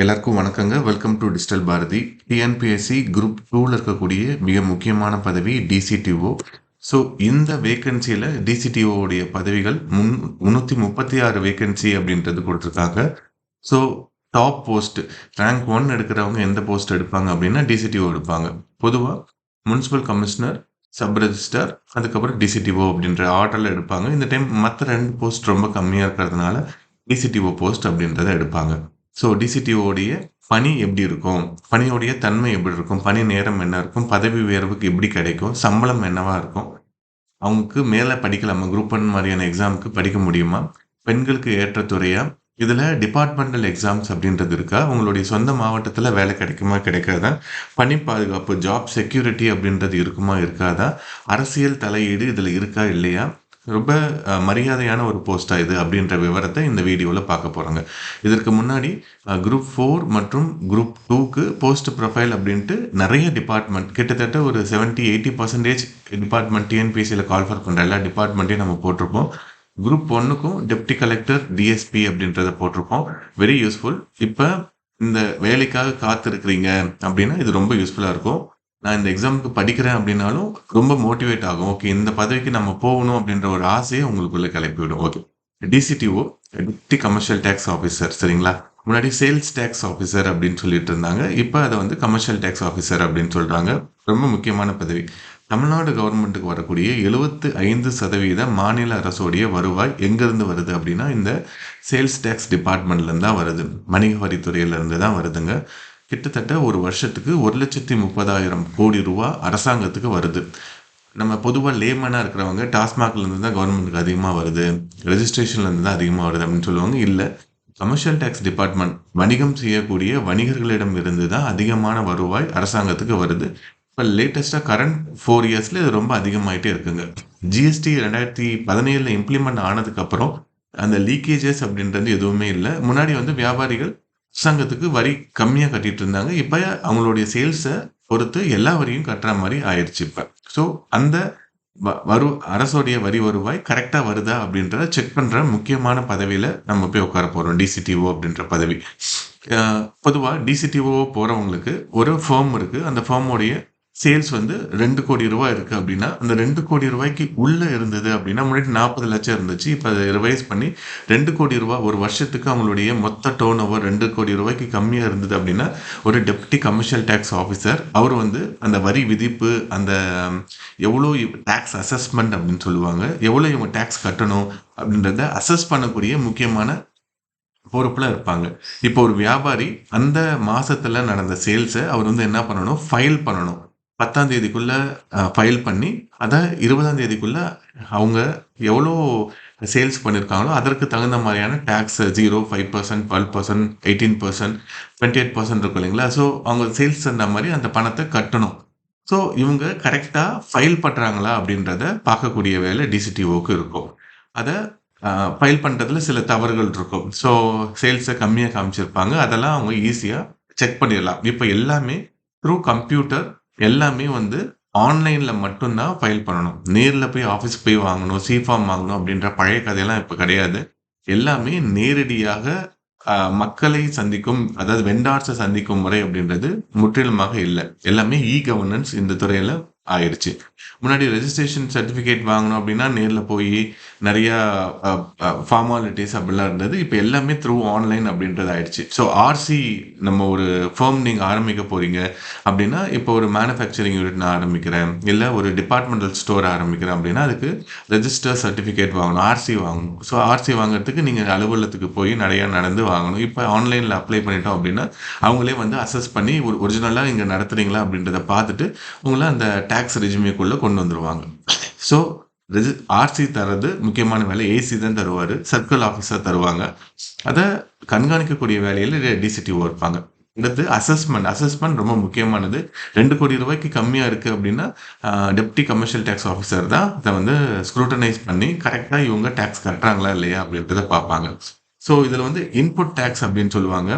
எல்லாருக்கும் வணக்கங்க. Welcome to digital Bharathi TNPSC group டூவில் இருக்கக்கூடிய மிக முக்கியமான பதவி டிசிடிஓ ஸோ இந்த வேகன்சியில் டிசிடிஓடைய பதவிகள் முன் முந்நூற்றி முப்பத்தி ஆறு வேகன்சி அப்படின்றது கொடுத்துருக்காங்க. So top post rank one எடுக்கிறவங்க எந்த போஸ்ட் எடுப்பாங்க அப்படின்னா டிசிடிஓ எடுப்பாங்க. பொதுவாக முனிசிபல் கமிஷனர் சப் ரெஜிஸ்டர் அதுக்கப்புறம் டிசிடிஓ அப்படின்ற ஆர்டரில் எடுப்பாங்க. இந்த டைம் மற்ற ரெண்டு போஸ்ட் ரொம்ப கம்மியாக இருக்கிறதுனால டிசிடிஓ போஸ்ட் அப்படின்றத எடுப்பாங்க. ஸோ டிசிடிஓடைய பணி எப்படி இருக்கும்? பணியோடைய தன்மை எப்படி இருக்கும்? பணி நேரம் என்ன இருக்கும்? பதவி உயர்வுக்கு எப்படி கிடைக்கும்? சம்பளம் என்னவா இருக்கும்? அவங்களுக்கு மேலே படிக்கலாமா குரூப் ஒன் மாதிரியான எக்ஸாமுக்கு படிக்க முடியுமா? பெண்களுக்கு ஏற்ற துறையா? இதில் டிபார்ட்மெண்டல் எக்ஸாம்ஸ் அப்படின்றது இருக்கா? உங்களுடைய சொந்த மாவட்டத்தில் வேலை கிடைக்குமா கிடைக்காதா? பணி பாதுகாப்பு ஜாப் செக்யூரிட்டி அப்படின்றது இருக்குமா இருக்காதா? அரசியல் தலையீடு இதில் இருக்கா இல்லையா? ரொம்ப மரியாதையான ஒரு போஸ்ட்டாக இது அப்படின்ற விவரத்தை இந்த வீடியோவில் பார்க்க போகிறாங்க இதற்கு முன்னாடி குரூப் ஃபோர் மற்றும் குரூப் டூக்கு போஸ்ட் ப்ரொஃபைல் அப்படின்ட்டு நிறைய டிபார்ட்மெண்ட் கிட்டத்தட்ட ஒரு 70 எயிட்டி பர்சன்டேஜ் டிபார்ட்மெண்ட் டிஎன்பிசியில் கால்ஃபர் பண்ணுற எல்லா டிபார்ட்மெண்ட்டையும் நம்ம போட்டிருப்போம். குரூப் ஒன்னுக்கும் டெப்டி கலெக்டர் டிஎஸ்பி அப்படின்றத போட்டிருப்போம். வெரி யூஸ்ஃபுல் இப்போ இந்த வேலைக்காக காத்திருக்கிறீங்க அப்படின்னா இது ரொம்ப யூஸ்ஃபுல்லாக இருக்கும். நான் இந்த எக்ஸாமுக்கு படிக்கிறேன் அப்படின்னாலும் ரொம்ப மோட்டிவேட் ஆகும். ஓகே இந்த பதவிக்கு நம்ம போகணும் அப்படின்ற ஒரு ஆசையை உங்களுக்குள்ளே கிளப்பிவிடும் okay DCTO deputy commercial tax officer சரிங்களா? முன்னாடி சேல்ஸ் டேக்ஸ் ஆஃபீஸர் அப்படின்னு சொல்லிட்டு இருந்தாங்க. இப்போ அதை வந்து கமர்ஷியல் டேக்ஸ் ஆஃபீஸர் அப்படின்னு சொல்கிறாங்க ரொம்ப முக்கியமான பதவி. தமிழ்நாடு கவர்மெண்ட்டுக்கு வரக்கூடிய எழுபத்து ஐந்து சதவீத மாநில அரசோடைய வருவாய் எங்கேருந்து வருது அப்படின்னா இந்த சேல்ஸ் டேக்ஸ் டிபார்ட்மெண்ட்லேருந்து தான் வருது. வணிக வரித்துறையிலேருந்து தான் வருதுங்க. கிட்டத்தட்ட ஒரு வருஷத்துக்கு ஒரு லட்சத்தி முப்பதாயிரம் கோடி ரூபா அரசாங்கத்துக்கு வருது. நம்ம பொதுவாக லேமனாக இருக்கிறவங்க டாஸ்மாக்லேருந்து தான் கவர்மெண்ட்டுக்கு அதிகமாக வருது. ரெஜிஸ்ட்ரேஷன்லேருந்து தான் அதிகமாக வருது அப்படின்னு சொல்லுவாங்க. இல்லை கமர்ஷியல் டேக்ஸ் டிபார்ட்மெண்ட் வணிகம் செய்யக்கூடிய வணிகர்களிடம் இருந்து தான் அதிகமான வருவாய் அரசாங்கத்துக்கு வருது. இப்போ லேட்டஸ்ட்டாக கரண்ட் ஃபோர் இயர்ஸில் இது ரொம்ப அதிகமாகிட்டே இருக்குங்க. ஜிஎஸ்டி ரெண்டாயிரத்தி பதினேழில் இம்ப்ளிமெண்ட் ஆனதுக்கப்புறம் அந்த லீக்கேஜஸ் அப்படின்றது எதுவுமே இல்லை. முன்னாடி வந்து வியாபாரிகள் அரசாங்கத்துக்கு வரி கம்மியாக கட்டிட்டு இருந்தாங்க. இப்போ அவங்களுடைய சேல்ஸை பொறுத்து எல்லா வரியும் கட்டுற மாதிரி ஆயிடுச்சு இப்போ. ஸோ அந்த வ- வரு அரசோடைய வரி வருவாய் கரெக்டாக வருதா அப்படின்றத செக் பண்ணுற முக்கியமான பதவியில் நம்ம போய் உட்கார போகிறோம் டிசிடிஓ அப்படின்ற பதவி. பொதுவாக டிசிடிஓ போகிறவங்களுக்கு ஒரு ஃபார்ம் இருக்குது அந்த ஃபார்மோடைய சேல்ஸ் வந்து ரெண்டு கோடி ரூபாய் இருக்குது அப்படின்னா அந்த ரெண்டு கோடி ரூபாய்க்கு உள்ளே இருந்தது அப்படின்னா முன்னாடி நாற்பது லட்சம் இருந்துச்சு. இப்போ அதை ரிவைஸ் பண்ணி ரெண்டு கோடி ரூபாய் ஒரு வருஷத்துக்கு அவங்களுடைய மொத்த டோன் ஓவர் ரெண்டு கோடி ரூபாய்க்கு கம்மியாக இருந்தது அப்படின்னா ஒரு டெப்டி கமர்ஷியல் டேக்ஸ் ஆஃபீஸர் அவர் வந்து அந்த வரி விதிப்பு அந்த எவ்வளோ டேக்ஸ் அசஸ்மெண்ட் அப்படின்னு சொல்லுவாங்க எவ்வளோ இவங்க டேக்ஸ் கட்டணும் அப்படின்றத அசஸ் பண்ணக்கூடிய முக்கியமான பொறுப்பில் இருப்பாங்க. இப்போ ஒரு வியாபாரி அந்த மாதத்தில் நடந்த சேல்ஸை அவர் வந்து என்ன பண்ணணும்? ஃபைல் பண்ணணும். பத்தாம் தேதிக்குள்ள ஃபைல் பண்ணி அதை இருபதாம் தேதிக்குள்ள அவங்க எவ்வளோ சேல்ஸ் பண்ணியிருக்காங்களோ அதற்கு தகுந்த மாதிரியான tax zero five percent twelve percent eighteen percent twenty eight percent இருக்கும் இல்லைங்களா? ஸோ அவங்க சேல்ஸ் அந்த மாதிரி அந்த பணத்தை கட்டணும். ஸோ இவங்க கரெக்டாக ஃபைல் பண்ணுறாங்களா அப்படின்றத பார்க்கக்கூடிய வேலை டிசிடிஓக்கு இருக்கும். அதை ஃபைல் பண்ணுறதுல சில தவறுகள் இருக்கும். ஸோ சேல்ஸை கம்மியாக காமிச்சிருப்பாங்க. அதெல்லாம் அவங்க ஈஸியாக செக் பண்ணிடலாம். இப்போ எல்லாமே த்ரூ கம்ப்யூட்டர் எல்லாமே வந்து ஆன்லைனில் மட்டும்தான் ஃபைல் பண்ணணும். நேரில் போய் ஆஃபீஸ் போய் வாங்கணும் சி ஃபார்ம் வாங்கணும் அப்படின்ற பழைய கதையெல்லாம் இப்போ கிடையாது. எல்லாமே நேரடியாக மக்களை சந்திக்கும் அதாவது வெண்டார்ஸை சந்திக்கும் முறை அப்படின்றது முற்றிலுமாக இல்லை. எல்லாமே இ கவர்னன்ஸ் இந்த துறையில் ஆயிடுச்சு. முன்னாடி ரெஜிஸ்ட்ரேஷன் சர்டிஃபிகேட் வாங்கணும் அப்படின்னா நேரில் போய் நிறையா ஃபார்மாலிட்டிஸ் அப்படிலாம் இருந்தது. இப்போ எல்லாமே த்ரூ ஆன்லைன் அப்படின்றது ஆயிடுச்சு. ஸோ ஆர்சி நம்ம ஒரு ஃபர்ம் நீங்கள் ஆரம்பிக்க போகிறீங்க அப்படின்னா இப்போ ஒரு மேனுஃபேக்சரிங் யூனிட் நான் ஆரம்பிக்கிறேன். இல்லை ஒரு டிபார்ட்மெண்டல் ஸ்டோர் ஆரம்பிக்கிறேன் அப்படின்னா அதுக்கு ரெஜிஸ்டர் சர்டிஃபிகேட் வாங்கணும் ஆர்சி வாங்கணும். ஸோ ஆர்சி வாங்குறதுக்கு நீங்கள் அலுவலகத்துக்கு போய் நிறையா நடந்து வாங்கணும். இப்போ ஆன்லைனில் அப்ளை பண்ணிட்டோம் அப்படின்னா அவங்களே வந்து அசஸ் பண்ணி ஒரு ஒரிஜினலாக இங்கே நடத்துறீங்களா அப்படின்றத பார்த்துட்டு உங்களை அந்த டேக்ஸ் ரெஜிமிக்குள்ளே கொண்டு வந்துருவாங்க. ஸோ ரெஜி ஆர்சி தர்றது முக்கியமான வேலை ஏசி தான் தருவார் சர்க்கிள் ஆஃபீஸர் தருவாங்க. அதை கண்காணிக்கக்கூடிய வேலையில் டிசிடிஓ இருப்பாங்க. அடுத்து அசஸ்மெண்ட் அசஸ்மெண்ட் ரொம்ப முக்கியமானது. ரெண்டு கோடி ரூபாய்க்கு கம்மியாக இருக்குது அப்படின்னா டெப்டி கமர்ஷியல் டேக்ஸ் ஆஃபீஸர் தான் அதை வந்து ஸ்க்ரூட்டனைஸ் பண்ணி கரெக்டாக இவங்க டேக்ஸ் கட்டுறாங்களா இல்லையா அப்படின்றத பார்ப்பாங்க. ஸோ இதில் வந்து இன்புட் டேக்ஸ் அப்படின்னு சொல்லுவாங்க.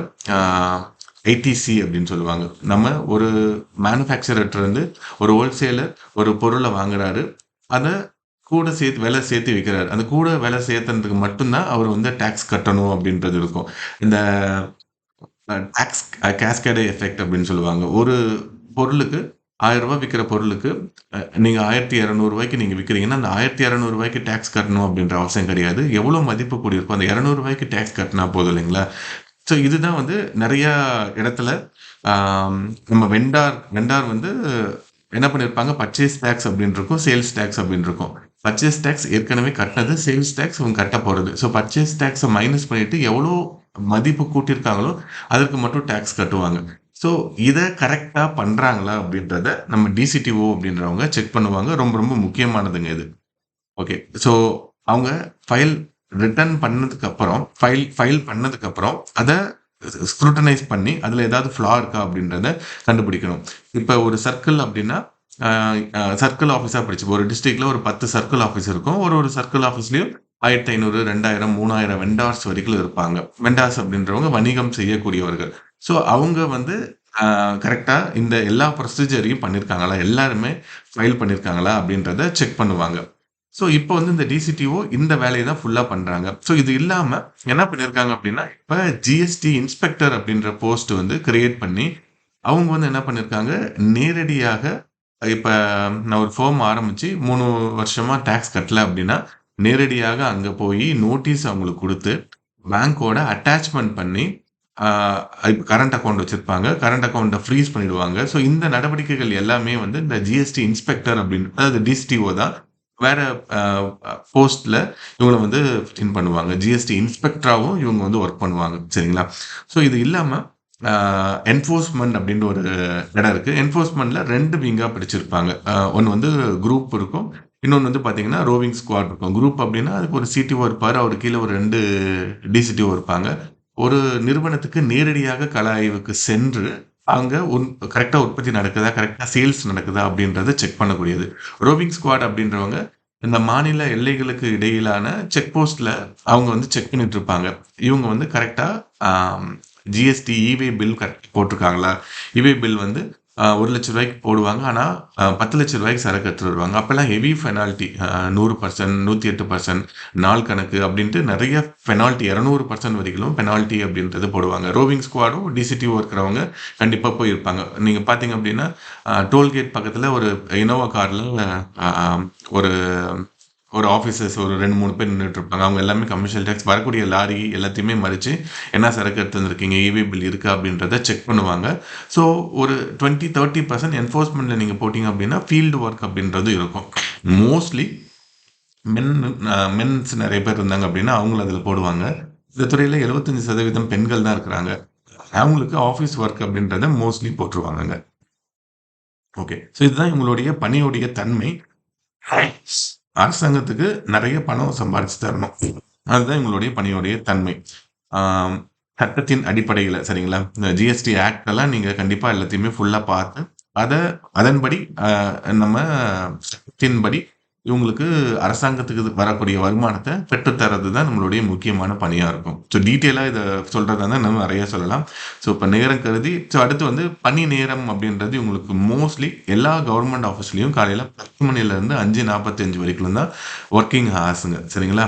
ஐடிசி அப்படின்னு சொல்லுவாங்க. நம்ம ஒரு மேனுஃபேக்சரர்கிட்டருந்து ஒரு ஹோல்சேலர் ஒரு பொருளை வாங்குறாரு. அதை கூட சேர்த்து விலை சேர்த்து விற்கிறாரு அந்த கூட விலை சேர்த்துறதுக்கு மட்டும்தான் அவர் வந்து டேக்ஸ் கட்டணும் அப்படின்றது இருக்கும். இந்த டேக்ஸ் கேஸ்கேடே எஃபெக்ட் அப்படின்னு சொல்லுவாங்க. ஒரு பொருளுக்கு ஆயிரம் ரூபாய் விற்கிற பொருளுக்கு நீங்கள் ஆயிரத்தி இரநூறுவாய்க்கு நீங்கள் விற்கிறீங்கன்னா அந்த ஆயிரத்தி இரநூறுவாய்க்கு டேக்ஸ் கட்டணும் அப்படின்ற அவசியம் கிடையாது. எவ்வளோ மதிப்பு கூடியிருக்கும் அந்த இரநூறுவாய்க்கு டேக்ஸ் கட்டினா போதும் இல்லைங்களா? ஸோ இதுதான் வந்து நிறையா இடத்துல நம்ம வெண்டார் வெண்டார் வந்து என்ன பண்ணியிருப்பாங்க பர்ச்சேஸ் டேக்ஸ் அப்படின்னு இருக்கும் சேல்ஸ் டேக்ஸ் அப்படின்னு இருக்கும் பர்ச்சேஸ் டேக்ஸ் ஏற்கனவே கட்டினது சேல்ஸ் டேக்ஸ் அவங்க கட்ட போகிறது ஸோ பர்ச்சேஸ் டேக்ஸை மைனஸ் பண்ணிட்டு எவ்வளோ மதிப்பு கூட்டியிருக்காங்களோ அதற்கு மட்டும் டேக்ஸ் கட்டுவாங்க. ஸோ இதை கரெக்டாக பண்ணுறாங்களா அப்படின்றத நம்ம டிசிடிஓ அப்படின்றவங்க செக் பண்ணுவாங்க. ரொம்ப ரொம்ப முக்கியமானதுங்க இது. ஓகே ஸோ அவங்க ஃபைல் ரிட்டர்ன் பண்ணதுக்கு அப்புறம் ஃபைல் ஃபைல் பண்ணதுக்கு அப்புறம் அதை ஸ்க்ரூட்டனைஸ் பண்ணி அதில் ஏதாவது ஃப்ளா இருக்கா அப்படின்றத கண்டுபிடிக்கணும். இப்போ ஒரு சர்க்கிள் அப்படின்னா சர்க்கிள் ஆஃபீஸாக படிச்சு ஒரு டிஸ்ட்ரிக்டில் ஒரு பத்து சர்க்கிள் ஆஃபீஸ் இருக்கும். ஒரு ஒரு சர்க்கிள் ஆஃபீஸ்லேயும் ஆயிரத்தி ஐநூறு ரெண்டாயிரம் மூணாயிரம் வெண்டார்ஸ் வரைக்கும் இருப்பாங்க. வெண்டார்ஸ் அப்படின்றவங்க வணிகம் செய்யக்கூடியவர்கள். ஸோ அவங்க வந்து கரெக்டாக இந்த எல்லா ப்ரொசீஜரையும் பண்ணியிருக்காங்களா எல்லாருமே ஃபைல் பண்ணியிருக்காங்களா அப்படின்றத செக் பண்ணுவாங்க. ஸோ இப்போ வந்து இந்த டிசிடிஓ இந்த வேலையை தான் ஃபுல்லாக பண்ணுறாங்க ஸோ இது இல்லாமல் என்ன பண்ணியிருக்காங்க அப்படின்னா இப்போ ஜிஎஸ்டி இன்ஸ்பெக்டர் அப்படின்ற போஸ்ட் வந்து கிரியேட் பண்ணி அவங்க வந்து என்ன பண்ணியிருக்காங்க நேரடியாக இப்போ நான் ஒரு ஃபார்ம் ஆரம்பித்து மூணு வருஷமாக டேக்ஸ் கட்டல அப்படின்னா நேரடியாக அங்கே போய் நோட்டீஸ் அவங்களுக்கு கொடுத்து பேங்க்கோட அட்டாச்மெண்ட் பண்ணி இப்போ கரண்ட் அக்கௌண்ட் வச்சுருப்பாங்க. கரண்ட் அக்கௌண்ட்டை ஃப்ரீஸ் பண்ணிடுவாங்க. ஸோ இந்த நடவடிக்கைகள் எல்லாமே வந்து இந்த ஜிஎஸ்டி இன்ஸ்பெக்டர் அப்படின்னு அதாவது டிஸ்டிஓ தான் வேற போஸ்ட்ல இவங்களை வந்து ஃபிட்டின் பண்ணுவாங்க. ஜிஎஸ்டி இன்ஸ்பெக்டராகவும் இவங்க வந்து ஒர்க் பண்ணுவாங்க. சரிங்களா? ஸோ இது இல்லாமல் என்ஃபோர்ஸ்மெண்ட் அப்படின்ற ஒரு இடம் இருக்கு. என்ஃபோர்ஸ்மெண்ட்ல ரெண்டு விங்கா பிடிச்சிருப்பாங்க. ஒன்று வந்து குரூப் இருக்கும். இன்னொன்று வந்து பார்த்தீங்கன்னா ரோவிங் ஸ்குவாட் இருக்கும். குரூப் அப்படின்னா அதுக்கு ஒரு சிடிஓ இருப்பார். அவர் கீழே ஒரு ரெண்டு டிசிடிஓ இருப்பாங்க. ஒரு நிறுவனத்துக்கு நேரடியாக கலாய்வுக்கு சென்று அங்கே உன் கரெக்டாக உற்பத்தி நடக்குதா? கரெக்டாக சேல்ஸ் நடக்குதா? அப்படின்றத செக் பண்ணக்கூடியது. ரோவிங் ஸ்குவாட் அப்படின்றவங்க இந்த மாநில எல்லைகளுக்கு இடையிலான செக் போஸ்ட்ல அவங்க வந்து செக் பண்ணிட்டு இருப்பாங்க. இவங்க வந்து கரெக்டாக ஜிஎஸ்டி இவே பில் கரெக்ட் போட்டிருக்காங்களா? இவே பில் வந்து ஒரு லட்ச ரூபாய்க்கு போடுவாங்க. ஆனால் பத்து லட்ச ரூபாய்க்கு சரக்கு எடுத்துட்டு வருவாங்க. அப்போல்லாம் ஹெவி பெனால்ட்டி நூறு பர்சன்ட் நூற்றி எட்டு பர்சன்ட் நாள் கணக்கு அப்படின்ட்டு நிறைய பெனால்ட்டி இரநூறு பர்சன்ட் வரைக்கும் பெனால்ட்டி அப்படின்றது போடுவாங்க. ரோவிங் ஸ்குவாடும் டிசிடிஓ இருக்கிறவங்க கண்டிப்பாக போயிருப்பாங்க. நீங்கள் பார்த்தீங்க அப்படின்னா டோல்கேட் பக்கத்தில் ஒரு இனோவா காரில் ஒரு ஒரு ஆஃபீஸர்ஸ் ஒரு ரெண்டு மூணு பேர் நின்றுட்டு இருப்பாங்க. அவங்க எல்லாமே கமர்ஷியல் டேக்ஸ் வரக்கூடிய லாரி எல்லாத்தையுமே மறித்து என்ன சரக்கு எடுத்து வந்திருக்கீங்க? இவி பில் இருக்கா அப்படின்றத செக் பண்ணுவாங்க. ஸோ ஒரு டுவெண்ட்டி தேர்ட்டி பர்சன்ட் என்ஃபோர்ஸ்மெண்ட்டில் நீங்கள் போட்டிங்க அப்படின்னா ஃபீல்டு ஒர்க் அப்படின்றது இருக்கும். மோஸ்ட்லி மென் மென்ஸ் நிறைய பேர் இருந்தாங்க அப்படின்னா அவங்களும் அதில் போடுவாங்க. இந்த துறையில் எழுபத்தஞ்சி சதவீதம் பெண்கள் தான் இருக்கிறாங்க. அவங்களுக்கு ஆஃபீஸ் ஒர்க் அப்படின்றத மோஸ்ட்லி போட்டுருவாங்கங்க. ஓகே ஸோ இதுதான் இவங்களுடைய பணியுடைய தன்மை. அரசாங்கத்துக்கு நிறைய பணம் சம்பாதிச்சு தரணும். அதுதான் இவங்களுடைய பணியுடைய தன்மை. சட்டத்தின் அடிப்படையில் சரிங்களா? இந்த ஜிஎஸ்டி ஆக்ட் எல்லாம் நீங்கள் கண்டிப்பாக எல்லாத்தையுமே ஃபுல்லாக பார்த்து அதை அதன்படி நம்ம சட்டத்தின்படி இவங்களுக்கு அரசாங்கத்துக்கு வரக்கூடிய வருமானத்தை பெற்றுத்தரது தான் நம்மளுடைய முக்கியமான பணியாக இருக்கும். ஸோ டீட்டெயிலாக இதை சொல்கிறதா இருந்தால் நம்ம நிறைய சொல்லலாம். ஸோ இப்போ நேரம் கருதி ஸோ அடுத்து வந்து பணி நேரம் அப்படின்றது இவங்களுக்கு மோஸ்ட்லி எல்லா கவர்மெண்ட் ஆஃபீஸ்லேயும் காலையில் பத்து மணிலேருந்து அஞ்சு நாற்பத்தஞ்சு வரைக்கும் தான் ஒர்க்கிங் ஹார்ஸுங்க சரிங்களா?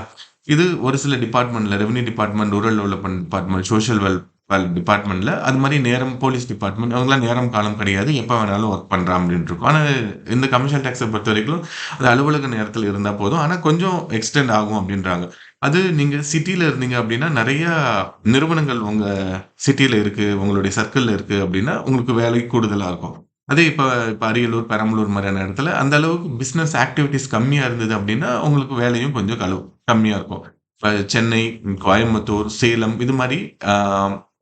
இது ஒரு சில டிபார்ட்மெண்ட்ல revenue department rural development department social well டிபார்ட்மெண்ட்டில் டிபார்ட்மெண்ட்ல அது மாதிரி நேரம் போலீஸ் டிபார்ட்மெண்ட் அவங்களாம் நேரம் காலம் கிடையாது. எப்போ வேணாலும் ஒர்க் பண்ணுறான் அப்படின்ட்டு இருக்கும். ஆனால் இந்த கமர்ஷியல் டேக்ஸை பொறுத்த வரைக்கும் அது அலுவலக நேரத்தில் இருந்தால் போதும். ஆனால் கொஞ்சம் எக்ஸ்டெண்ட் ஆகும் அப்படின்றாங்க. அது நீங்கள் சிட்டியில் இருந்தீங்க அப்படின்னா நிறையா நிறுவனங்கள் உங்கள் சிட்டியில் இருக்குது உங்களுடைய சர்க்கிளில் இருக்குது அப்படின்னா உங்களுக்கு வேலை கூடுதலாக இருக்கும். அதே இப்போ இப்போ அரியலூர் பெரம்பலூர் மாதிரியான இடத்துல அந்த அளவுக்கு பிஸ்னஸ் ஆக்டிவிட்டிஸ் கம்மியாக இருந்தது அப்படின்னா உங்களுக்கு வேலையும் கொஞ்சம் கலவு கம்மியாக இருக்கும். இப்போ சென்னை கோயம்புத்தூர் சேலம் இது மாதிரி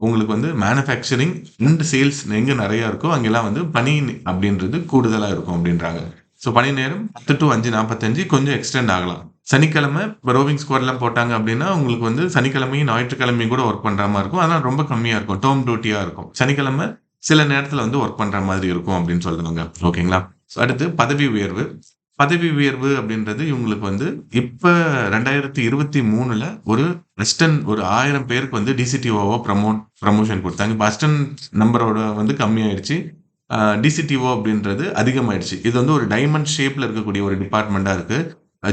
உங்களுக்கு வந்து மேனுஃபேக்சரிங் அண்ட் சேல்ஸ் எங்கே நிறையா இருக்கோ அங்கெல்லாம் வந்து பணி அப்படின்றது கூடுதலாக இருக்கும் அப்படின்றாங்க. ஸோ பணி நேரம் பத்து டு அஞ்சு நாற்பத்தஞ்சு கொஞ்சம் எக்ஸ்டெண்ட் ஆகலாம். சனிக்கிழமை இப்போ ரோவிங் ஸ்குவாட்லாம் போட்டாங்க அப்படின்னா உங்களுக்கு வந்து சனிக்கிழமையும் ஞாயிற்றுக்கிழமையும் கூட ஒர்க் பண்ணுற மாதிரி இருக்கும். ஆனால் ரொம்ப கம்மியாக இருக்கும். டோம் டியூட்டியாக இருக்கும். சனிக்கிழமை சில நேரத்தில் வந்து ஒர்க் பண்ணுற மாதிரி இருக்கும் அப்படின்னு சொல்லுவாங்க ஓகேங்களா ஸோ அடுத்து பதவி உயர்வு. பதவி உயர்வு அப்படின்றது இவங்களுக்கு வந்து இப்போ ரெண்டாயிரத்தி இருபத்தி மூணுல ஒரு வெஸ்டர்ன் ஒரு ஆயிரம் பேருக்கு வந்து டிசிடிஓவோ ப்ரமோட் ப்ரமோஷன் கொடுத்தாங்க. இப்போ நம்பரோட வந்து கம்மியாயிடுச்சு. டிசிடிஓ அப்படின்றது அதிகமாயிடுச்சு. இது வந்து ஒரு டைமண்ட் ஷேப்ல இருக்கக்கூடிய ஒரு டிபார்ட்மெண்ட்டாக இருக்கு.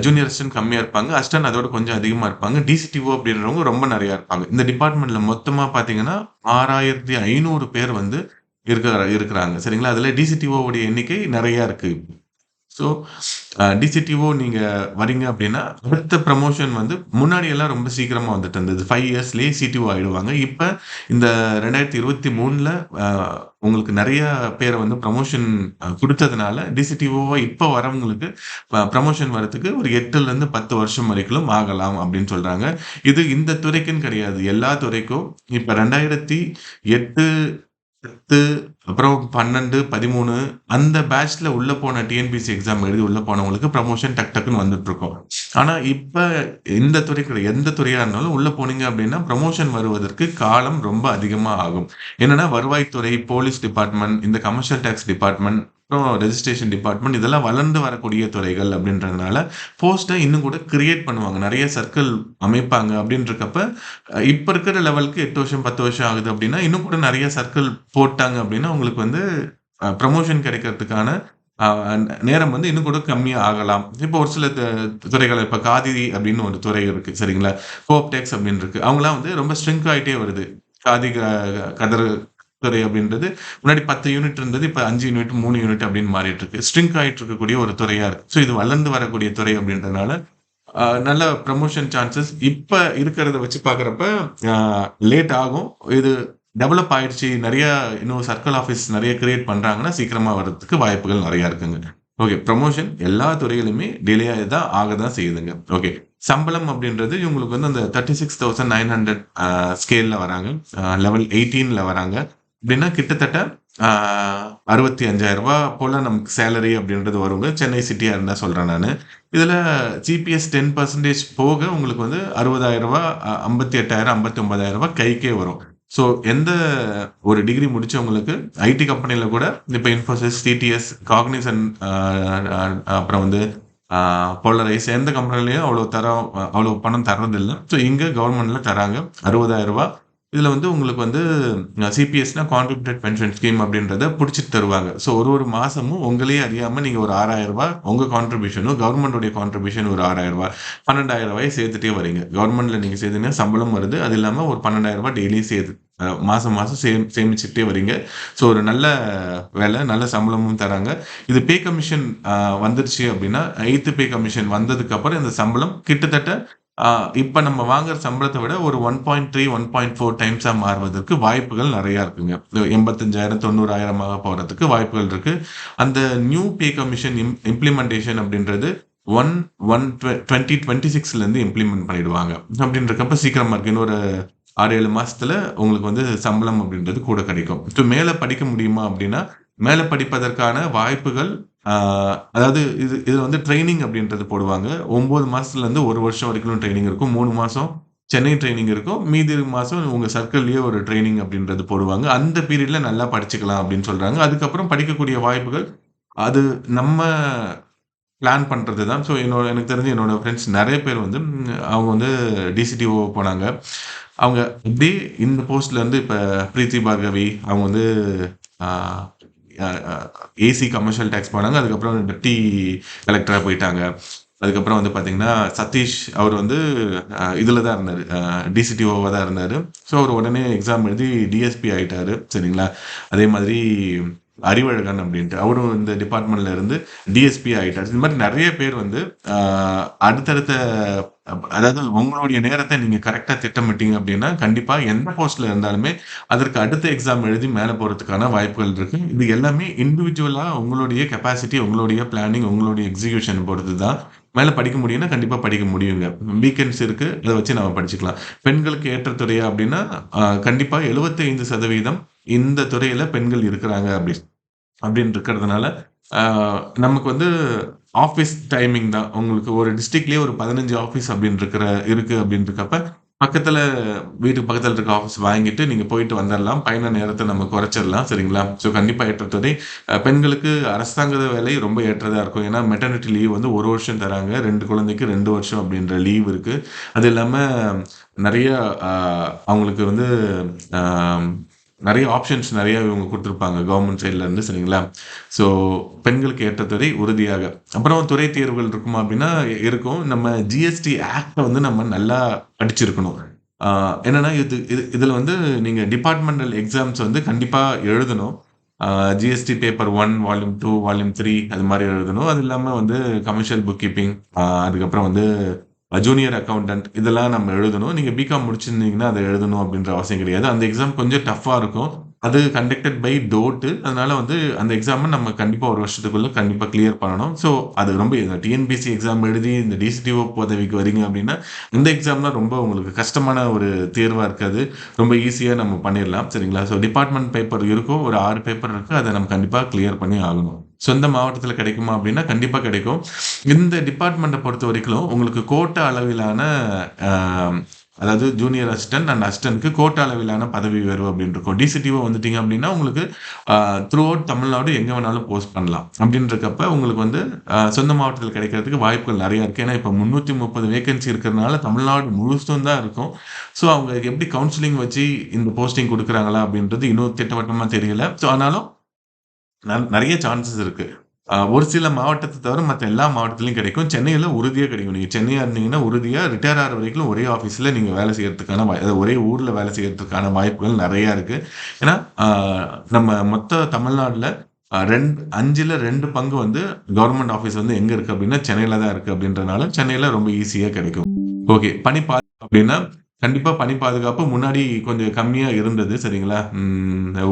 ஜூனியர் அசிஸ்டன்ட் கம்மியாக இருப்பாங்க. அசிஸ்டன்ட் அதோட கொஞ்சம் அதிகமாக இருப்பாங்க. டிசிடிஓ அப்படின்றவங்க ரொம்ப நிறையா இருப்பாங்க. இந்த டிபார்ட்மெண்ட்டில் மொத்தமாக பார்த்தீங்கன்னா ஆறாயிரத்தி ஐநூறு பேர் வந்து இருக்கிற இருக்கிறாங்க. சரிங்களா? அதில் டிசிடிஓவுடைய எண்ணிக்கை நிறையா இருக்குது ஸோ டிசிடிஓ நீங்கள் வரீங்க அப்படின்னா அடுத்த ப்ரமோஷன் வந்து முன்னாடி எல்லாம் ரொம்ப சீக்கிரமாக வந்துட்டு இருந்தது. ஃபைவ் இயர்ஸ்லேயே சிடிஓ ஆகிடுவாங்க இப்போ இந்த ரெண்டாயிரத்தி இருபத்தி மூணில் uh, உங்களுக்கு நிறைய பேரை வந்து ப்ரமோஷன் uh, கொடுத்ததுனால டிசிடிஓவாக இப்போ வரவங்களுக்கு ப்ரமோஷன் வரதுக்கு ஒரு எட்டுலேருந்து பத்து வருஷம் வரைக்கும் ஆகலாம் அப்படின்னு சொல்கிறாங்க இது இந்த துறைக்குன்னு கிடையாது. எல்லா துறைக்கும். இப்போ ரெண்டாயிரத்தி எட்டு பத்து அப்புறம் பன்னெண்டு பதிமூணு அந்த பேட்ச்ல உள்ள போன டிஎன்பிசி எக்ஸாம் எழுதி உள்ள போனவங்களுக்கு ப்ரமோஷன் டக் டக்குன்னு வந்துட்டு இருக்கோம் ஆனா இப்ப இந்த துறை எந்த துறையா இருந்தாலும் உள்ள போனீங்க அப்படின்னா ப்ரமோஷன் வருவதற்கு காலம் ரொம்ப அதிகமா ஆகும். என்னன்னா வருவாய்த்துறை போலீஸ் டிபார்ட்மெண்ட் இந்த கமர்ஷியல் டேக்ஸ் டிபார்ட்மெண்ட் அப்புறம் ரெஜிஸ்ட்ரேஷன் டிபார்ட்மெண்ட் இதெல்லாம் வளர்ந்து வரக்கூடிய துறைகள் அப்படின்றதுனால போஸ்ட்டை இன்னும் கூட கிரியேட் பண்ணுவாங்க. நிறைய சர்க்கிள் அமைப்பாங்க அப்படின்றக்கப்ப இப்போ இருக்கிற லெவலுக்கு எட்டு வருஷம் பத்து வருஷம் ஆகுது அப்படின்னா இன்னும் கூட நிறைய சர்க்கிள் போட்டாங்க அப்படின்னா உங்களுக்கு வந்து ப்ரமோஷன் கிடைக்கிறதுக்கான நேரம் வந்து இன்னும் கூட கம்மியாக ஆகலாம். இப்போ ஒரு சில துறைகள் இப்போ காதி அப்படின்னு ஒரு துறை இருக்குது சரிங்களா? கோப்டெக்ஸ் அப்படின்னு இருக்குது அவங்களாம் வந்து ரொம்ப ஸ்ட்ரிங்க் ஆகிட்டே வருது. காதி க- கதர் துறை அப்படின்றது. முன்னாடி பத்து யூனிட் இருந்தது இப்போ அஞ்சு யூனிட் மூணு யூனிட் அப்படின்னு மாறிட்டு இருக்கு ஸ்ட்ரிங்க் ஆகிட்டு இருக்கக்கூடிய ஒரு துறையா இருக்கு. ஸோ இது வளர்ந்து வரக்கூடிய துறை அப்படின்றதுனால நல்ல ப்ரமோஷன் சான்சஸ் இப்போ இருக்கிறத வச்சு பார்க்குறப்ப லேட் ஆகும். இது டெவலப் ஆயிடுச்சு. நிறைய இன்னும் சர்க்கிள் ஆஃபீஸ் நிறைய கிரியேட் பண்ணுறாங்கன்னா சீக்கிரமாக வர்றதுக்கு வாய்ப்புகள் நிறையா இருக்குங்க. ஓகே ப்ரமோஷன் எல்லா துறையிலுமே டிலே ஆகி தான் ஆக தான் செய்யுதுங்க. ஓகே சம்பளம் அப்படின்றது இவங்களுக்கு வந்து அந்த thirty six thousand nine hundred ஸ்கேலில் வராங்க. லெவல் எயிட்டீனில் வராங்க. அப்படின்னா கிட்டத்தட்ட அறுபத்தி அஞ்சாயிரம் ரூபாய் போல நமக்கு சேலரி அப்படின்றது வருங்க. சென்னை சிட்டியா இருந்தா சொல்றேன் நான். இதுல ஜிபிஎஸ் டென் பர்சன்டேஜ் போக உங்களுக்கு வந்து அறுபதாயிரம் ரூபாய் ஐம்பத்தி எட்டாயிரம் ஐம்பத்தி ஒன்பதாயிரம் ரூபாய் கைக்கே வரும். ஸோ எந்த ஒரு டிகிரி முடிச்சவங்களுக்கு ஐடி கம்பெனியில் கூட இப்போ இன்ஃபோசிஸ் டிடிஎஸ் காக்னிசன் அப்புறம் வந்து போலரைஸ் எந்த கம்பெனிலையும் அவ்வளோ தரம் அவ்வளோ பணம் தர்றதில்லை. ஸோ இங்கே கவர்மெண்ட்ல தராங்க அறுபதாயிரம் ரூபாய். இதில் வந்து உங்களுக்கு வந்து சிபிஎஸ்னா கான்ட்ரிபியூட்டட் பென்ஷன் ஸ்கீம் அப்படின்றத பிடிச்சிட்டு தருவாங்க. ஸோ ஒரு ஒரு மாதமும் உங்களையே அறியாமல் நீங்கள் ஒரு ஆறாயிரம் ரூபாய் உங்கள் கான்ட்ரிபியூஷனும் கவர்மெண்ட்டுடைய கான்ட்ரிபியூஷன் ஒரு ஆறாயிரம் ரூபாய் பன்னெண்டாயிரம் ரூபாய் சேர்த்துட்டே வரீங்க. கவர்மெண்ட்ல நீங்கள் சேர்த்துனா சம்பளம் வருது. அது இல்லாமல் ஒரு பன்னெண்டாயிரம் ரூபாய் டெய்லியும் சேர்த்து மாதம் மாதம் சே சேமிச்சுக்கிட்டே வரீங்க. ஸோ ஒரு நல்ல வேலை நல்ல சம்பளமும் தராங்க. இது பே கமிஷன் வந்துருச்சு அப்படின்னா எயித்து பே கமிஷன் வந்ததுக்கப்புறம் இந்த சம்பளம் கிட்டத்தட்ட இப்போ நம்ம வாங்குற சம்பளத்தை விட ஒரு one point three one point four டைம்ஸாக மாறுவதற்கு வாய்ப்புகள் நிறையா இருக்குங்க. எண்பத்தஞ்சாயிரம் தொண்ணூறாயிரமாக போகிறதுக்கு வாய்ப்புகள் இருக்குது அந்த நியூ பே கமிஷன் இம்ப்ளிமெண்டேஷன் அப்படின்றது ஒன் ஒன் டுவெண்ட்டி டுவெண்ட்டி சிக்ஸ்லேருந்து இம்ப்ளிமெண்ட் பண்ணிடுவாங்க. அப்படின்றக்கப்ப சீக்கிரமாக இருக்குது இன்னொரு ஆறு ஏழு மாதத்தில் உங்களுக்கு வந்து சம்பளம் அப்படின்றது கூட கிடைக்கும். ஸோ மேலே படிக்க முடியுமா அப்படின்னா மேலே படிப்பதற்கான வாய்ப்புகள் அதாவது இது இதில் வந்து ட்ரைனிங் அப்படின்றது போடுவாங்க. ஒம்பது மாதத்துலேருந்து ஒரு வருஷம் வரைக்கும் ட்ரைனிங் இருக்கும். மூணு மாதம் சென்னை ட்ரைனிங் இருக்கும். மீதி மாதம் உங்கள் சர்க்கிள்லேயே ஒரு ட்ரைனிங் அப்படின்றது போடுவாங்க. அந்த பீரியடில் நல்லா படிச்சுக்கலாம் அப்படின்னு சொல்கிறாங்க அதுக்கப்புறம் படிக்கக்கூடிய வாய்ப்புகள் அது நம்ம பிளான் பண்ணுறது தான். ஸோ என்னோட எனக்கு தெரிஞ்சு என்னோட ஃப்ரெண்ட்ஸ் நிறைய பேர் வந்து அவங்க வந்து டிசிடிஓ போனாங்க. அவங்க எப்படி இந்த போஸ்ட்லேருந்து இப்போ பிரீத்தி பார்கவி அவங்க வந்து ஏசி கமர்ஷியல் டேக்ஸ் போனாங்க. அதுக்கப்புறம் டெப்டி கலெக்டராக போயிட்டாங்க. அதுக்கப்புறம் வந்து பார்த்தீங்கன்னா சதீஷ் அவர் வந்து இதில் தான் இருந்தார். டிசிடிஓவாக தான் இருந்தார். ஸோ அவர் உடனே எக்ஸாம் எழுதி டிஎஸ்பி ஆகிட்டார் சரிங்களா? அதே மாதிரி அறிவழகன் அப்படின்ட்டு அவரும் இந்த டிபார்ட்மெண்ட்ல இருந்து டிஎஸ்பி ஆகிட்டார் இந்த மாதிரி நிறைய பேர் வந்து அடுத்தடுத்த அதாவது உங்களுடைய நேரத்தை நீங்கள் கரெக்டாக திட்டமிட்டீங்க அப்படின்னா கண்டிப்பாக எந்த போஸ்ட்டில் இருந்தாலுமே அதற்கு அடுத்த எக்ஸாம் எழுதி மேலே போகிறதுக்கான வாய்ப்புகள் இருக்குது இது எல்லாமே இண்டிவிஜுவலாக உங்களுடைய கெப்பாசிட்டி உங்களுடைய பிளானிங் உங்களுடைய எக்ஸிகியூஷன் பொறுத்து தான். மேலே படிக்க முடியும்னா கண்டிப்பாக படிக்க முடியுங்க. வீக்கெண்ட்ஸ் இருக்குது அதை வச்சு நம்ம படிச்சுக்கலாம். பெண்களுக்கு ஏற்ற துறையா அப்படின்னா கண்டிப்பாக எழுபத்தைந்து சதவீதம் இந்த துறையில் பெண்கள் இருக்கிறாங்க அப்படி அப்படின்னு இருக்கிறதுனால நமக்கு வந்து ஆஃபீஸ் டைமிங் தான். உங்களுக்கு ஒரு டிஸ்ட்ரிக்ட்லேயே ஒரு பதினஞ்சு ஆஃபீஸ் அப்படின்னு இருக்கிற இருக்குது அப்படின்னு இருக்கப்ப பக்கத்தில் வீட்டுக்கு பக்கத்தில் இருக்க ஆஃபீஸ் வாங்கிட்டு நீங்கள் போயிட்டு வந்துடலாம் பயண நேரத்தை நம்ம குறைச்சிடலாம் சரிங்களா? ஸோ கண்டிப்பாக ஏற்றத்துறை பெண்களுக்கு அரசாங்க வேலை ரொம்ப ஏற்றதாக இருக்கும். ஏன்னா மெட்டர்னிட்டி லீவ் வந்து ஒரு வருஷம் தராங்க. ரெண்டு குழந்தைக்கு ரெண்டு வருஷம் அப்படின்ற லீவ் இருக்குது அது இல்லாமல் நிறைய அவங்களுக்கு வந்து நிறைய ஆப்ஷன்ஸ் நிறைய இவங்க கொடுத்துருப்பாங்க கவர்மெண்ட் சைட்ல இருந்து சரிங்களா? ஸோ பெண்களுக்கு ஏற்ற துறை உறுதியாக. அப்புறம் துறை தேர்வுகள் இருக்குமா அப்படின்னா இருக்கும். நம்ம ஜிஎஸ்டி ஆக்டை வந்து நம்ம நல்லா படிச்சிருக்கணும். என்னென்னா என்னன்னா இது இது இதில் வந்து நீங்கள் டிபார்ட்மெண்டல் எக்ஸாம்ஸ் வந்து கண்டிப்பாக எழுதணும். GST paper one volume two volume three அது மாதிரி எழுதணும். அது இல்லாமல் வந்து கமர்ஷியல் புக் கீப்பிங் அதுக்கப்புறம் வந்து ஜூனியர் அக்கௌண்டன்ட் இதெல்லாம் நம்ம எழுதணும். நீங்கள் பிகாம் முடிச்சிருந்தீங்கன்னா அதை எழுதணும் அப்படின்ற அவசியம் கிடையாது. அந்த எக்ஸாம் கொஞ்சம் டஃப்பாக இருக்கும். அது கண்டக்டட் பை டோட்டு அதனால வந்து அந்த எக்ஸாமை நம்ம கண்டிப்பாக ஒரு வருஷத்துக்குள்ளே கண்டிப்பாக கிளியர் பண்ணணும். ஸோ அது ரொம்ப டிஎன்பிசி எக்ஸாம் எழுதி இந்த டிசிடிஓ பதவிக்கு வரீங்க அப்படின்னா இந்த எக்ஸாம்லாம் ரொம்ப உங்களுக்கு கஷ்டமான ஒரு தேர்வாக இருக்காது. ரொம்ப ஈஸியாக நம்ம பண்ணிடலாம். சரிங்களா? ஸோ டிபார்ட்மெண்ட் பேப்பர் இருக்கும். ஒரு ஆறு பேப்பர் இருக்குது அதை நம்ம கண்டிப்பாக கிளியர் பண்ணி ஆகணும். சொந்த மாவட்டத்தில் கிடைக்குமா அப்படின்னா கண்டிப்பாக கிடைக்கும். இந்த டிபார்ட்மெண்ட்டை பொறுத்த வரைக்கும் உங்களுக்கு கோட்ட அளவிலான அதாவது ஜூனியர் அசிஸ்டன்ட் அண்ட் அசிஸ்டன்ட்க்கு கோட்ட அளவிலான பதவி உயர்வு அப்படின்னு இருக்கும். டிசிடிஓ வந்துட்டீங்க அப்படின்னா உங்களுக்கு த்ரூ அவுட் தமிழ்நாடு எங்கே வேணாலும் போஸ்ட் பண்ணலாம். அப்படின்றக்கப்ப உங்களுக்கு வந்து சொந்த மாவட்டத்தில் கிடைக்கிறதுக்கு வாய்ப்புகள் நிறையா இருக்குது ஏன்னா இப்போ முந்நூற்றி முப்பது வேகன்சி இருக்கிறதுனால தமிழ்நாடு முழுசும் தான் இருக்கும். ஸோ அவங்க எப்படி கவுன்சிலிங் வச்சு இந்த போஸ்டிங் கொடுக்குறாங்களா அப்படின்றது இன்னும் திட்டவட்டமாக தெரியல. ஸோ ஆனாலும் நிறைய சான்சஸ் இருக்கு. ஒரு சில மாவட்டத்தை தவிர மற்ற எல்லா மாவட்டத்திலையும் கிடைக்கும். சென்னையில் உறுதியாக கிடைக்கும். நீங்கள் சென்னையாக இருந்தீங்கன்னா உறுதியாக ரிட்டையர் ஆகிற வரைக்கும் ஒரே ஆஃபீஸில் நீங்கள் வேலை செய்யறதுக்கான வாய்- ஒரே ஊரில் வேலை செய்யறதுக்கான வாய்ப்புகள் நிறையா இருக்குது ஏன்னா நம்ம மொத்த தமிழ்நாட்டில் ரெண்டு அஞ்சில் ரெண்டு பங்கு வந்து கவர்மெண்ட் ஆஃபீஸ் வந்து எங்கே இருக்குது அப்படின்னா சென்னையில் தான் இருக்குது அப்படின்றனால சென்னையில் ரொம்ப ஈஸியாக கிடைக்கும். ஓகே பணி பா அப்படின்னா கண்டிப்பாக பணி பாதுகாப்பு முன்னாடி கொஞ்சம் கம்மியாக இருந்தது சரிங்களா?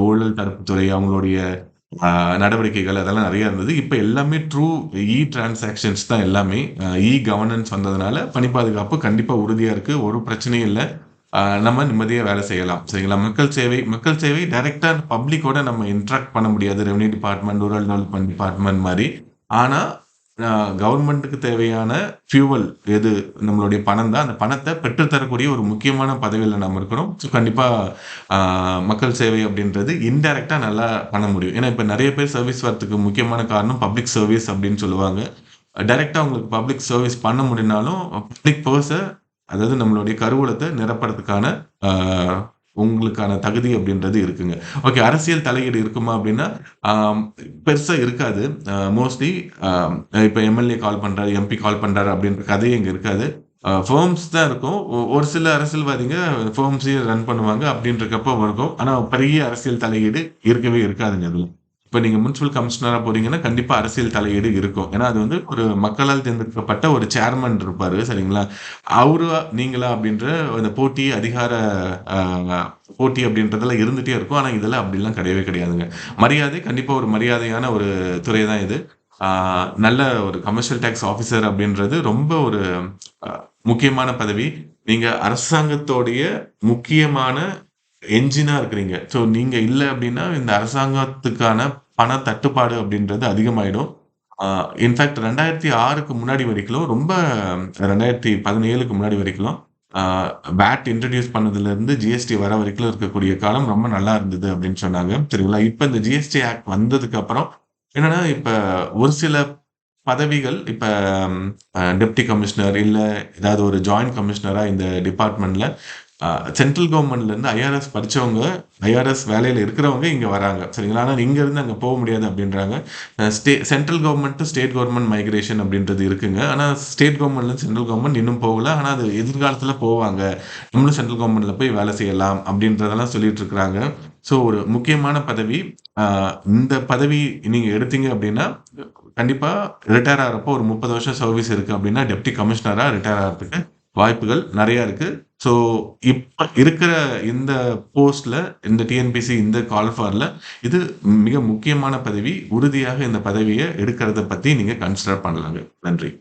ஊழல் தடுப்புத்துறை அவங்களுடைய நடவடிக்கைகள் அதெல்லாம் நிறைய இருந்தது. இப்போ எல்லாமே ட்ரூ இ டிரான்சாக்ஷன்ஸ் தான் எல்லாமே. இ கவர்னன்ஸ் வந்ததுனால பணி பாதுகாப்பு கண்டிப்பாக உறுதியாக இருக்குது ஒரு பிரச்சனையும் இல்லை. நம்ம நிம்மதியாக வேலை செய்யலாம். சரிங்களா? மக்கள் சேவை மக்கள் சேவை டைரெக்டாக பப்ளிக்கோட நம்ம இன்ட்ராக்ட் பண்ண முடியாது. Revenue department rural development department மாதிரி. ஆனால் கவர்மெண்ட்டுக்கு தேவையான ஃபியூவல் எது நம்மளுடைய பணம் தான் அந்த பணத்தை பெற்றுத்தரக்கூடிய ஒரு முக்கியமான பதவியில் நம்ம இருக்கிறோம். ஸோ கண்டிப்பாக மக்கள் சேவை அப்படின்றது இன்டெரக்டாக நல்லா பண்ண முடியும். ஏன்னா இப்போ நிறைய பேர் சர்வீஸ் வரத்துக்கு முக்கியமான காரணம் பப்ளிக் சர்வீஸ் அப்படின்னு சொல்லுவாங்க. டைரெக்டாக உங்களுக்கு பப்ளிக் சர்வீஸ் பண்ண முடியினாலும் பப்ளிக் பர்ஸை அதாவது நம்மளுடைய கருவூலத்தை நிரப்புறதுக்கான உங்களுக்கான தகுதி அப்படின்றது இருக்குங்க. ஓகே அரசியல் தலையீடு இருக்குமா அப்படின்னா பெருசாக இருக்காது. மோஸ்ட்லி இப்போ எம்எல்ஏ கால் பண்ணுறாரு எம்பி கால் பண்ணுறாரு அப்படின்ற கதையே இங்கே இருக்காது. ஃபேர்ம்ஸ் தான் இருக்கும். ஒரு சில அரசியல்வாதிங்க ஃபேர்ம்ஸையும் ரன் பண்ணுவாங்க அப்படின்றக்கப்போ இருக்கும் ஆனால் பெரிய அரசியல் தலையீடு இருக்கவே இருக்காதுங்க அதில். இப்போ நீங்கள் முனிசிபல் கமிஷனராக போறீங்கன்னா கண்டிப்பாக அரசியல் தலையீடு இருக்கும். ஏன்னா அது வந்து ஒரு மக்களால் தேர்ந்தெடுக்கப்பட்ட ஒரு சேர்மன் இருப்பார் சரிங்களா? அவரு நீங்களா அப்படின்ற அந்த போட்டி அதிகார போட்டி அப்படின்றதெல்லாம் இருந்துகிட்டே இருக்கும். ஆனால் இதெல்லாம் அப்படிலாம் கிடையவே கிடையாதுங்க. மரியாதை கண்டிப்பாக ஒரு மரியாதையான ஒரு துறை தான் இது. நல்ல ஒரு கமர்ஷியல் டேக்ஸ் ஆஃபீஸர் அப்படின்றது ரொம்ப ஒரு முக்கியமான பதவி. நீங்கள் அரசாங்கத்தோடைய முக்கியமான என்ஜினா இருக்கிறீங்க. ஸோ நீங்க இல்லை அப்படின்னா இந்த அரசாங்கத்துக்கான பண தட்டுப்பாடு அப்படின்றது அதிகமாயிடும். இன்ஃபேக்ட் ரெண்டாயிரத்தி ஆறுக்கு முன்னாடி வரைக்கும் ரொம்ப ரெண்டாயிரத்தி பதினேழுக்கு முன்னாடி வரைக்கும் பேட் இன்ட்ரடியூஸ் பண்ணதுல இருந்து ஜிஎஸ்டி வர வரைக்கும் இருக்கக்கூடிய காலம் ரொம்ப நல்லா இருந்தது அப்படின்னு சொன்னாங்க. சரிங்களா இப்போ இந்த ஜிஎஸ்டி ஆக்ட் வந்ததுக்கு அப்புறம் என்னன்னா இப்ப ஒரு சில பதவிகள் இப்ப டெப்டி கமிஷனர் இல்ல ஏதாவது ஒரு ஜாயிண்ட் கமிஷனரா இந்த டிபார்ட்மெண்ட்ல சென்ட்ரல் கவர்மெண்ட்லேருந்து ஐஆர்எஸ் படித்தவங்க ஐஆர்எஸ் வேலையில் இருக்கிறவங்க இங்கே வராங்க. சரிங்களா? ஆனால் இங்கேருந்து அங்கே போக முடியாது அப்படின்றாங்க. State central government to state government migration அப்படின்றது இருக்குங்க. ஆனால் ஸ்டேட் கவர்மெண்ட்லேருந்து சென்ட்ரல் கவர்மெண்ட் இன்னும் போகல. ஆனால் அது எதிர்காலத்தில் போவாங்க. நம்மளும் சென்ட்ரல் கவர்மெண்டில் போய் வேலை செய்யலாம் அப்படின்றதெல்லாம் சொல்லிட்டு இருக்கிறாங்க. ஸோ ஒரு முக்கியமான பதவி இந்த பதவி நீங்கள் எடுத்தீங்க அப்படின்னா கண்டிப்பாக ரிட்டையர் ஆகிறப்போ ஒரு முப்பது வருஷம் சர்வீஸ் இருக்குது அப்படின்னா டெப்டி கமிஷனராக ரிட்டையர் ஆகிறதுக்கு வாய்ப்புகள் நிறையா இருக்குது ஸோ இப்போ இருக்கிற இந்த போஸ்ட்ல இந்த டிஎன்பிசி இந்த கால்ஃபார்ல இது மிக முக்கியமான பதவி உறுதியாக இந்த பதவியை எடுக்கிறத பற்றி நீங்கள் கன்சிடர் பண்ணலாங்க. நன்றி.